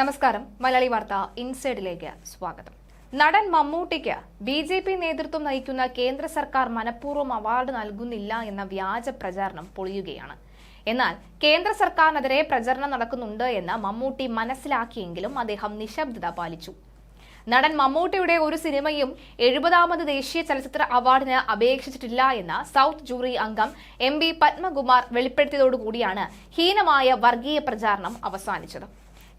നമസ്കാരം. മലയാളി വാർത്ത ഇൻസൈഡിലേക്ക് സ്വാഗതം. നടൻ മമ്മൂട്ടിക്ക് ബി ജെ പി നേതൃത്വം നയിക്കുന്ന കേന്ദ്ര സർക്കാർ മനഃപൂർവം അവാർഡ് നൽകുന്നില്ല എന്ന വ്യാജ പ്രചാരണം പൊളിയുകയാണ്. എന്നാൽ കേന്ദ്ര സർക്കാരിനെതിരെ പ്രചരണം നടക്കുന്നുണ്ട് എന്ന് മമ്മൂട്ടി മനസ്സിലാക്കിയെങ്കിലും അദ്ദേഹം നിശബ്ദത പാലിച്ചു. നടൻ മമ്മൂട്ടിയുടെ ഒരു സിനിമയും എഴുപതാമത് ദേശീയ ചലച്ചിത്ര അവാർഡിന് അപേക്ഷിച്ചിട്ടില്ല എന്ന സൗത്ത് ജൂറി അംഗം എം ബി പത്മകുമാർ വെളിപ്പെടുത്തിയതോടുകൂടിയാണ് ഹീനമായ വർഗീയ പ്രചാരണം അവസാനിച്ചത്.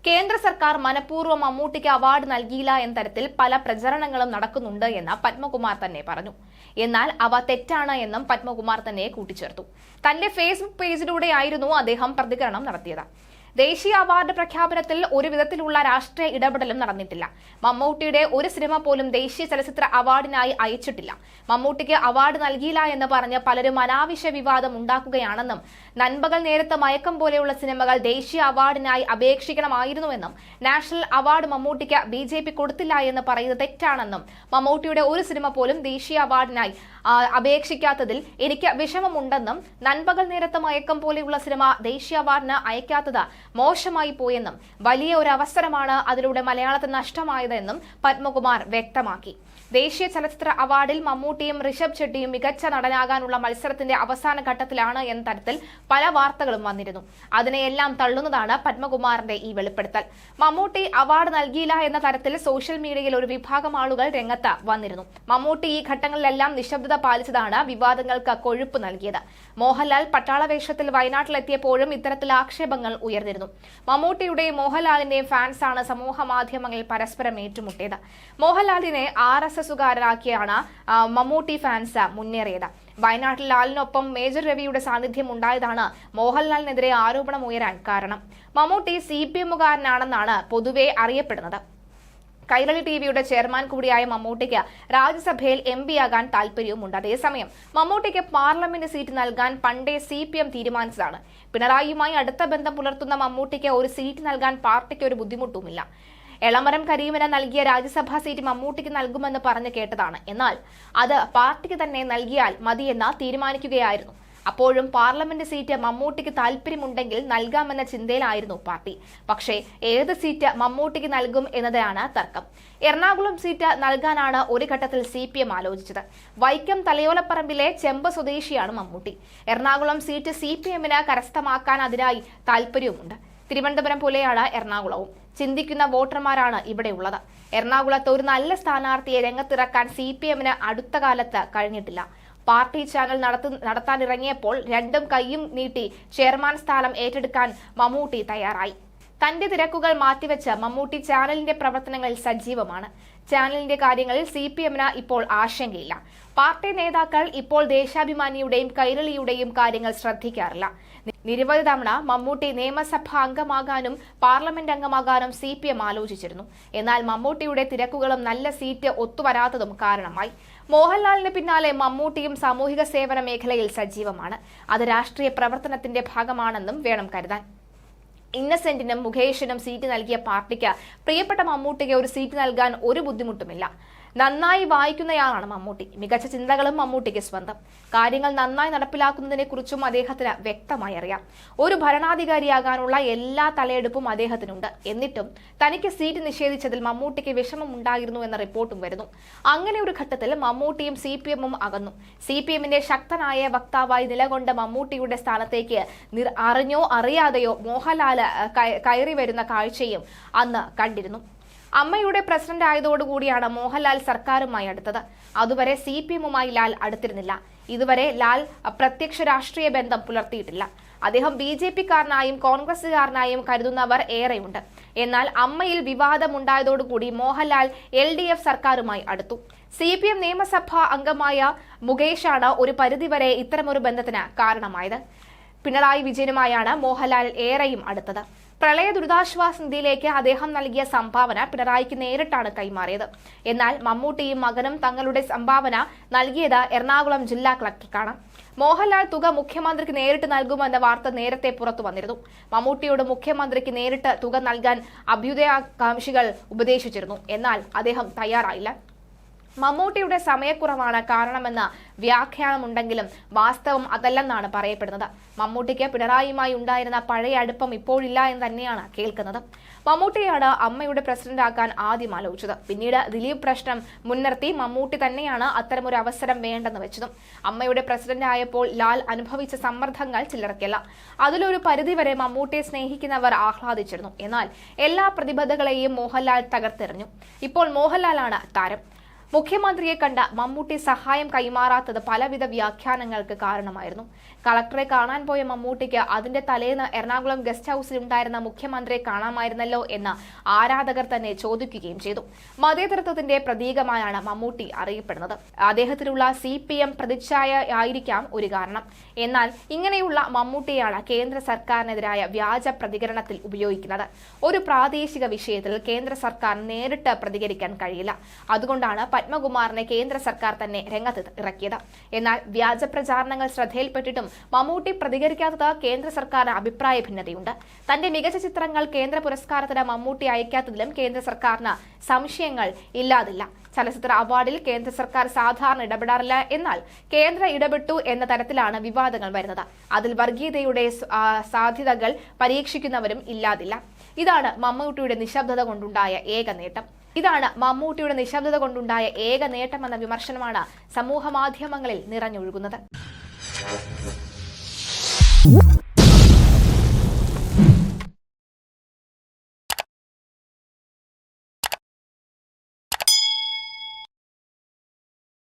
കേന്ദ്ര സർക്കാർ മനഃപൂർവം മമ്മൂട്ടിക്ക് അവാർഡ് നൽകിയില്ല എന്ന തരത്തിൽ പല പ്രചരണങ്ങളും നടക്കുന്നുണ്ട് എന്ന് പത്മകുമാർ തന്നെ പറഞ്ഞു. എന്നാൽ അവ തെറ്റാണ് എന്നും പത്മകുമാർ തന്നെ കൂട്ടിച്ചേർത്തു. തന്റെ ഫേസ്ബുക്ക് പേജിലൂടെയായിരുന്നു അദ്ദേഹം പ്രതികരണം നടത്തിയത്. ദേശീയ അവാർഡ് പ്രഖ്യാപനത്തിൽ ഒരു വിധത്തിലുള്ള രാഷ്ട്രീയ ഇടപെടലും നടന്നിട്ടില്ല. മമ്മൂട്ടിയുടെ ഒരു സിനിമ പോലും ദേശീയ ചലച്ചിത്ര അവാർഡിനായി അയച്ചിട്ടില്ല. മമ്മൂട്ടിക്ക് അവാർഡ് നൽകിയില്ല എന്ന് പറഞ്ഞ് പലരും അനാവശ്യ വിവാദം ഉണ്ടാക്കുകയാണെന്നും നൻപകൽ നേരത്തെ മയക്കം പോലെയുള്ള സിനിമകൾ ദേശീയ അവാർഡിനായി അപേക്ഷിക്കണമായിരുന്നുവെന്നും നാഷണൽ അവാർഡ് മമ്മൂട്ടിക്ക് ബി ജെ പി കൊടുത്തില്ല എന്ന് പറയുന്നത് തെറ്റാണെന്നും മമ്മൂട്ടിയുടെ ഒരു സിനിമ പോലും ദേശീയ അവാർഡിനായി അപേക്ഷിക്കാത്തതിൽ എനിക്ക് വിഷമമുണ്ടെന്നും നൻപകൽ നേരത്തെ മയക്കം പോലെയുള്ള സിനിമ ദേശീയ അവാർഡിന് അയക്കാത്തത് മോശമായി പോയെന്നും വലിയ ഒരു അവസരമാണ് അതിലൂടെ മലയാളത്തിന് നഷ്ടമായതെന്നും പത്മകുമാർ വ്യക്തമാക്കി. ദേശീയ ചലച്ചിത്ര അവാർഡിൽ മമ്മൂട്ടിയും ഋഷഭ് ഷെട്ടിയും മികച്ച നടനാകാനുള്ള മത്സരത്തിന്റെ അവസാന ഘട്ടത്തിലാണ് എന്ന തരത്തിൽ പല വാർത്തകളും വന്നിരുന്നു. അതിനെയെല്ലാം തള്ളുന്നതാണ് പത്മകുമാറിന്റെ ഈ വെളിപ്പെടുത്തൽ. മമ്മൂട്ടി അവാർഡ് നൽകിയില്ല എന്ന തരത്തിൽ സോഷ്യൽ മീഡിയയിൽ ഒരു വിഭാഗം ആളുകൾ രംഗത്ത് വന്നിരുന്നു. മമ്മൂട്ടി ഈ ഘട്ടങ്ങളിലെല്ലാം നിശബ്ദത പാലിച്ചതാണ് വിവാദങ്ങൾക്ക് കൊഴുപ്പ് നൽകിയത്. മോഹൻലാൽ പട്ടാളവേഷത്തിൽ വയനാട്ടിലെത്തിയപ്പോഴും ഇത്തരത്തിൽ ആക്ഷേപങ്ങൾ ഉയർന്നിരുന്നു. മമ്മൂട്ടിയുടെയും മോഹൻലാലിന്റെയും ഫാൻസാണ് സമൂഹ മാധ്യമങ്ങളിൽ പരസ്പരം ഏറ്റുമുട്ടിയത്. മോഹൻലാലിനെ ആർ എസ് എസുകാരനാക്കിയാണ് മമ്മൂട്ടി ഫാൻസ് മുന്നേറിയത്. വയനാട്ടിൽ ലാലിനൊപ്പം മേജർ രവിയുടെ സാന്നിധ്യം ഉണ്ടായതാണ് മോഹൻലാലിനെതിരെ ആരോപണം ഉയരാൻ കാരണം. മമ്മൂട്ടി സി പി എമ്മുകാരനാണെന്നാണ് പൊതുവെ അറിയപ്പെടുന്നത്. കൈരളി ടി വിയുടെ ചെയർമാൻ കൂടിയായ മമ്മൂട്ടിക്ക് രാജ്യസഭയിൽ എം പിയാകാൻ താല്പര്യവുമുണ്ട് അതേസമയം മമ്മൂട്ടിക്ക് പാർലമെന്റ് സീറ്റ് നൽകാൻ പണ്ടേ സി പി എം തീരുമാനിച്ചതാണ്. പിണറായിയുമായി അടുത്ത ബന്ധം പുലർത്തുന്ന മമ്മൂട്ടിക്ക് ഒരു സീറ്റ് നൽകാൻ പാർട്ടിക്ക് ഒരു ബുദ്ധിമുട്ടുമില്ല. എളമരം കരീമന നൽകിയ രാജ്യസഭാ സീറ്റ് മമ്മൂട്ടിക്ക് നൽകുമെന്ന് പറഞ്ഞു കേട്ടതാണ്. എന്നാൽ അത് പാർട്ടിക്ക് തന്നെ നൽകിയാൽ മതിയെന്ന് തീരുമാനിക്കുകയായിരുന്നു. അപ്പോഴും പാർലമെന്റ് സീറ്റ് മമ്മൂട്ടിക്ക് താല്പര്യമുണ്ടെങ്കിൽ നൽകാമെന്ന ചിന്തയിലായിരുന്നു പാർട്ടി. പക്ഷേ ഏത് സീറ്റ് മമ്മൂട്ടിക്ക് നൽകും എന്നതാണ് തർക്കം. എറണാകുളം സീറ്റ് നൽകാനാണ് ഒരു ഘട്ടത്തിൽ സി പി എം ആലോചിച്ചത്. വൈക്കം തലയോലപ്പറമ്പിലെ ചെമ്പ് സ്വദേശിയാണ് Mammootty. Ernakulam seat C P എമ്മിന് കരസ്ഥമാക്കാൻ അതിനായി താല്പര്യവുമുണ്ട്. തിരുവനന്തപുരം പോലെയാണ് എറണാകുളവും. ചിന്തിക്കുന്ന വോട്ടർമാരാണ് ഇവിടെയുള്ളത് എറണാകുളത്ത് ഒരു നല്ല സ്ഥാനാർത്ഥിയെ രംഗത്തിറക്കാൻ സി പി എമ്മിന് അടുത്ത കാലത്ത് കഴിഞ്ഞിട്ടില്ല. പാർട്ടി ചാനൽ നടത്തു നടത്താനിറങ്ങിയപ്പോൾ രണ്ടും കൈയും നീട്ടി ചെയർമാൻ സ്ഥാനം ഏറ്റെടുക്കാൻ മമ്മൂട്ടി തയ്യാറായി. തന്റെ തിരക്കുകൾ മാറ്റിവെച്ച് മമ്മൂട്ടി ചാനലിന്റെ പ്രവർത്തനങ്ങളിൽ സജീവമാണ്. ചാനലിന്റെ കാര്യങ്ങളിൽ സി പി എമ്മിന് ഇപ്പോൾ ആശങ്കയില്ല. പാർട്ടി നേതാക്കൾ ഇപ്പോൾ ദേശാഭിമാനിയുടെയും കൈരളിയുടെയും കാര്യങ്ങൾ ശ്രദ്ധിക്കാറില്ല. നിരവധി തവണ മമ്മൂട്ടി നിയമസഭാ അംഗമാകാനും പാർലമെന്റ് അംഗമാകാനും സി പി എം ആലോചിച്ചിരുന്നു. എന്നാൽ മമ്മൂട്ടിയുടെ തിരക്കുകളും നല്ല സീറ്റ് ഒത്തുവരാത്തതും കാരണമായി. മോഹൻലാലിന് പിന്നാലെ മമ്മൂട്ടിയും സാമൂഹിക സേവന മേഖലയിൽ സജീവമാണ്. അത് രാഷ്ട്രീയ പ്രവർത്തനത്തിന്റെ ഭാഗമാണെന്നും വേണം കരുതാൻ. ഇന്നസെന്റിനും മുഖേഷിനും സീറ്റ് നൽകിയ പാർട്ടിക്ക് പ്രിയപ്പെട്ട മമ്മൂട്ടിക്ക് ഒരു സീറ്റ് നൽകാൻ ഒരു ബുദ്ധിമുട്ടുമില്ല. നന്നായി വായിക്കുന്നയാളാണ് മമ്മൂട്ടി. മികച്ച ചിന്തകളും മമ്മൂട്ടിക്ക് സ്വന്തം. കാര്യങ്ങൾ നന്നായി നടപ്പിലാക്കുന്നതിനെ കുറിച്ചും അദ്ദേഹത്തിന് വ്യക്തമായി അറിയാം. ഒരു ഭരണാധികാരിയാകാനുള്ള എല്ലാ തലയെടുപ്പും അദ്ദേഹത്തിനുണ്ട്. എന്നിട്ടും തനിക്ക് സീറ്റ് നിഷേധിച്ചതിൽ മമ്മൂട്ടിക്ക് വിഷമം ഉണ്ടായിരുന്നു എന്ന റിപ്പോർട്ടും വരുന്നു. അങ്ങനെ ഒരു ഘട്ടത്തിൽ മമ്മൂട്ടിയും സി പി എമ്മും അകന്നു. സി പി എമ്മിന്റെ ശക്തനായ വക്താവായി നിലകൊണ്ട മമ്മൂട്ടിയുടെ സ്ഥാനത്തേക്ക് അറിഞ്ഞോ അറിയാതെയോ മോഹൻലാൽ കയ- കയറി വരുന്ന കാഴ്ചയും അന്ന് കണ്ടിരുന്നു. അമ്മയുടെ പ്രസിഡന്റ് ആയതോടുകൂടിയാണ് മോഹൻലാൽ സർക്കാരുമായി അടുത്തത്. അതുവരെ സി പി എമ്മുമായി ലാൽ അടുത്തിരുന്നില്ല. ഇതുവരെ ലാൽ പ്രത്യക്ഷ രാഷ്ട്രീയ ബന്ധം പുലർത്തിയിട്ടില്ല. അദ്ദേഹം ബി ജെ പിക്കാരനായും കോൺഗ്രസുകാരനായും കരുതുന്നവർ ഏറെയുണ്ട്. എന്നാൽ അമ്മയിൽ വിവാദമുണ്ടായതോടുകൂടി മോഹൻലാൽ എൽ ഡി എഫ് സർക്കാരുമായി അടുത്തു. സി പി എം നിയമസഭാ അംഗമായ മുകേഷാണ് ഒരു പരിധിവരെ ഇത്തരമൊരു ബന്ധത്തിന് കാരണമായത്. പിണറായി വിജയനുമായാണ് മോഹൻലാൽ ഏറെയും അടുത്തത്. പ്രളയ ദുരിതാശ്വാസ നിധിയിലേക്ക് അദ്ദേഹം നൽകിയ സംഭാവന പിണറായിക്ക് നേരിട്ടാണ് കൈമാറിയത്. എന്നാൽ മമ്മൂട്ടിയും മകനും തങ്ങളുടെ സംഭാവന നൽകിയത് എറണാകുളം ജില്ലാ കളക്ടർക്കാണ്. മോഹൻലാൽ തുക മുഖ്യമന്ത്രിക്ക് നേരിട്ട് നൽകുമെന്ന വാർത്ത നേരത്തെ പുറത്തു വന്നിരുന്നു. മമ്മൂട്ടിയോട് മുഖ്യമന്ത്രിക്ക് നേരിട്ട് തുക നൽകാൻ അഭ്യുദയാകാംക്ഷികൾ ഉപദേശിച്ചിരുന്നു. എന്നാൽ അദ്ദേഹം തയ്യാറായില്ല. മമ്മൂട്ടിയുടെ സമയക്കുറവാണ് കാരണമെന്ന വ്യാഖ്യാനമുണ്ടെങ്കിലും വാസ്തവം അതല്ലെന്നാണ് പറയപ്പെടുന്നത്. മമ്മൂട്ടിക്ക് പിണറായിയുമായി ഉണ്ടായിരുന്ന പഴയ അടുപ്പം ഇപ്പോഴില്ല എന്ന് തന്നെയാണ് കേൾക്കുന്നത്. മമ്മൂട്ടിയാണ് അമ്മയുടെ പ്രസിഡന്റാക്കാൻ ആദ്യം ആലോചിച്ചത്. പിന്നീട് ദിലീപ് പ്രശ്നം മുൻനിർത്തി മമ്മൂട്ടി തന്നെയാണ് അത്തരമൊരു അവസരം വേണ്ടെന്ന് വെച്ചതും. അമ്മയുടെ പ്രസിഡന്റ് ആയപ്പോൾ ലാൽ അനുഭവിച്ച സമ്മർദ്ദങ്ങൾ ചിലർക്കല്ല. അതിലൊരു പരിധിവരെ മമ്മൂട്ടിയെ സ്നേഹിക്കുന്നവർ ആഹ്ലാദിച്ചിരുന്നു. എന്നാൽ എല്ലാ പ്രതിബദ്ധതകളെയും മോഹൻലാൽ തകർത്തെറിഞ്ഞു. ഇപ്പോൾ മോഹൻലാലാണ് താരം. മുഖ്യമന്ത്രിയെ കണ്ട മമ്മൂട്ടി സഹായം കൈമാറാത്തത് പലവിധ വ്യാഖ്യാനങ്ങൾക്ക് കാരണമായിരുന്നു. കളക്ടറെ കാണാൻ പോയ മമ്മൂട്ടിക്ക് അതിന്റെ തലേന്ന് എറണാകുളം ഗസ്റ്റ് ഹൌസിൽ ഉണ്ടായിരുന്ന മുഖ്യമന്ത്രിയെ കാണാമായിരുന്നല്ലോ എന്ന് ആരാധകർ തന്നെ ചോദിക്കുകയും ചെയ്തു. മതേതരത്വത്തിന്റെ പ്രതീകമായാണ് മമ്മൂട്ടി അറിയപ്പെടുന്നത്. അദ്ദേഹത്തിലുള്ള സി പി എം പ്രതിച്ഛായ ആയിരിക്കാം ഒരു കാരണം. എന്നാൽ ഇങ്ങനെയുള്ള മമ്മൂട്ടിയാണ് കേന്ദ്ര സർക്കാരിനെതിരായ വ്യാജ പ്രതികരണത്തിൽ ഉപയോഗിക്കുന്നത്. ഒരു പ്രാദേശിക വിഷയത്തിൽ കേന്ദ്ര സർക്കാർ നേരിട്ട് പ്രതികരിക്കാൻ കഴിയില്ല. അതുകൊണ്ടാണ് പത്മകുമാറിനെ കേന്ദ്ര സർക്കാർ തന്നെ രംഗത്ത് ഇറക്കിയത്. എന്നാൽ വ്യാജ പ്രചാരണങ്ങൾ ശ്രദ്ധയിൽപ്പെട്ടിട്ടും മമ്മൂട്ടി പ്രതികരിക്കാത്തത് കേന്ദ്ര സർക്കാരിന് അഭിപ്രായ ഭിന്നതയുണ്ട്. തന്റെ മികച്ച ചിത്രങ്ങൾ കേന്ദ്ര പുരസ്കാരത്തിന് മമ്മൂട്ടി അയക്കാത്തതിലും കേന്ദ്ര സർക്കാരിന് സംശയങ്ങൾ ഇല്ലാതില്ല. ചലച്ചിത്ര അവാർഡിൽ കേന്ദ്ര സർക്കാർ സാധാരണ ഇടപെടാറില്ല. എന്നാൽ കേന്ദ്ര ഇടപെട്ടു എന്ന തരത്തിലാണ് വിവാദങ്ങൾ വരുന്നത്. അതിൽ വർഗീയതയുടെ സാധ്യതകൾ പരീക്ഷിക്കുന്നവരും ഇല്ലാതില്ല. ഇതാണ് മമ്മൂട്ടിയുടെ നിശബ്ദത കൊണ്ടുണ്ടായ ഏക നേട്ടം. ഇതാണ് മമ്മൂട്ടിയുടെ നിശബ്ദത കൊണ്ടുണ്ടായ ഏക നേട്ടമെന്ന വിമർശനമാണ് സമൂഹ മാധ്യമങ്ങളിൽ നിറഞ്ഞൊഴുകുന്നത്.